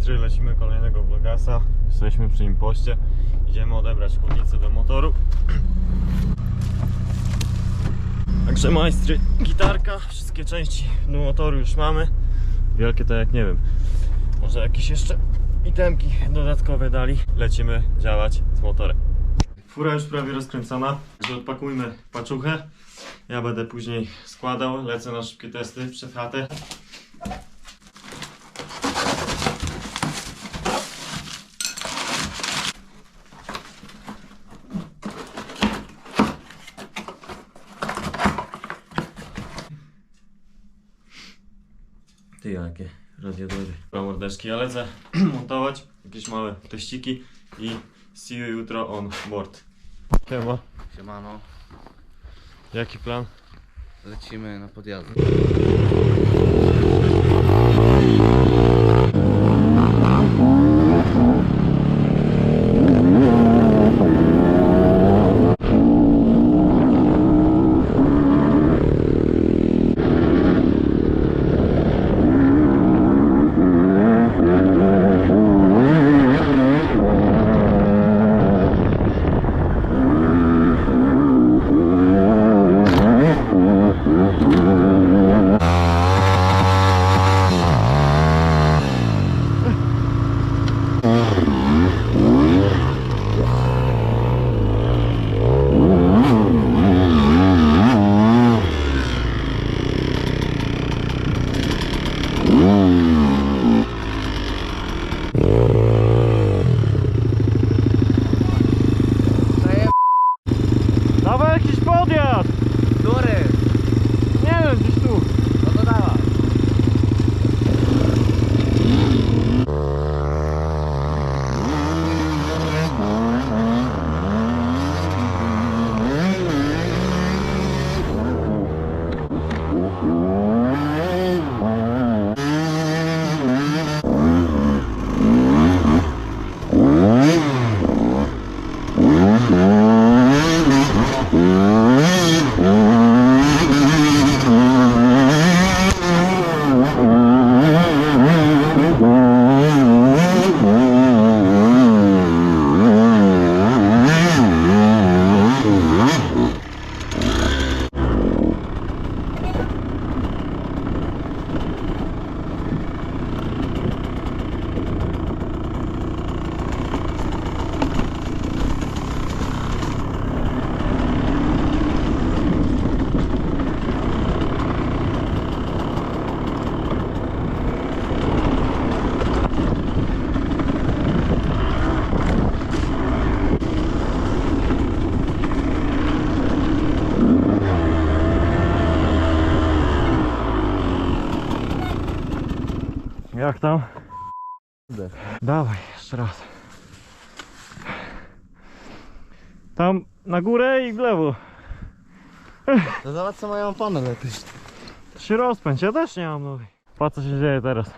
Majstry, lecimy kolejnego vlogasa. Jesteśmy przy impoście. Idziemy odebrać chłodnicę do motoru. Także majstry, gitarka, wszystkie części do motoru już mamy. Wielkie to jak nie wiem. Może jakieś jeszcze itemki dodatkowe dali. Lecimy działać z motorem. Fura już prawie rozkręcona, także odpakujmy paczuchę. Ja będę później składał, lecę na szybkie testy przed chatę. Jakie radiatory. Dobra mordeczki, ja lecę montować jakieś małe teściki i see you jutro on board. Siema, Siemano, jaki plan? lecimy na podjazd. Jak tam? Dawaj, jeszcze raz. Tam na górę i w lewo. To zobacz co mają opony lepiej. Się rozpędź, ja też nie mam nowej. Patrz co się dzieje teraz.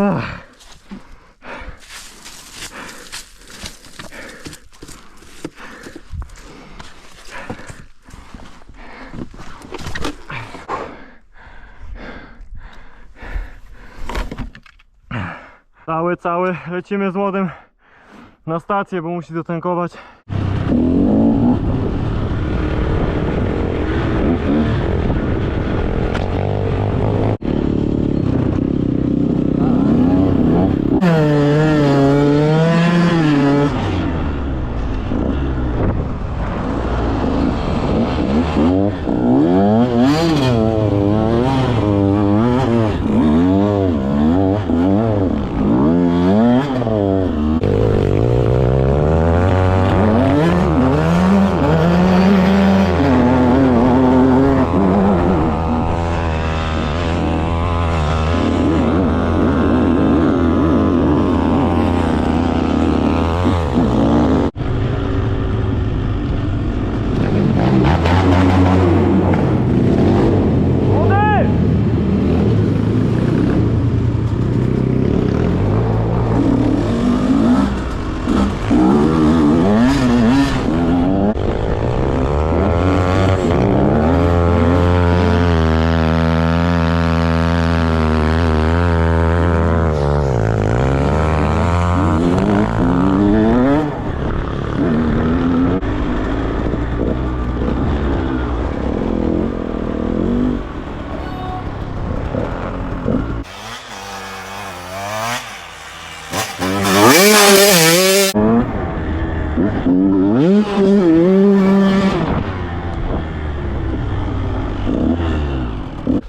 Ah. Cały, cały, lecimy z młodym na stację, bo musi dotankować.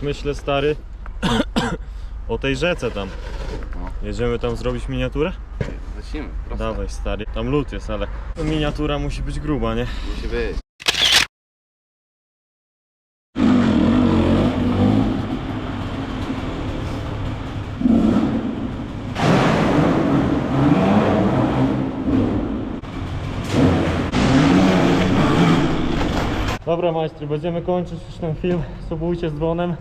Myślę stary o tej rzece tam. Jedziemy tam zrobić miniaturę? Lecimy, prosto. Dawaj stary, tam lód jest, ale miniatura musi być gruba, nie? Musi być. Dobra majstry, będziemy kończyć już ten film. Subujcie z dzwonem.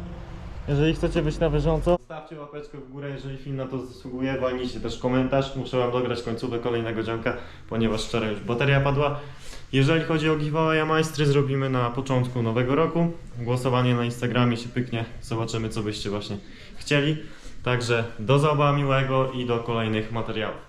Jeżeli chcecie być na bieżąco, stawcie łapeczkę w górę, jeżeli film na to zasługuje. Walnijcie też komentarz. Muszę wam dograć końcówkę kolejnego dzianka, ponieważ wczoraj już bateria padła. Jeżeli chodzi o giveawaya majstry, zrobimy na początku nowego roku. Głosowanie na Instagramie się pyknie. Zobaczymy, co byście właśnie chcieli. Także do zabawy miłego i do kolejnych materiałów.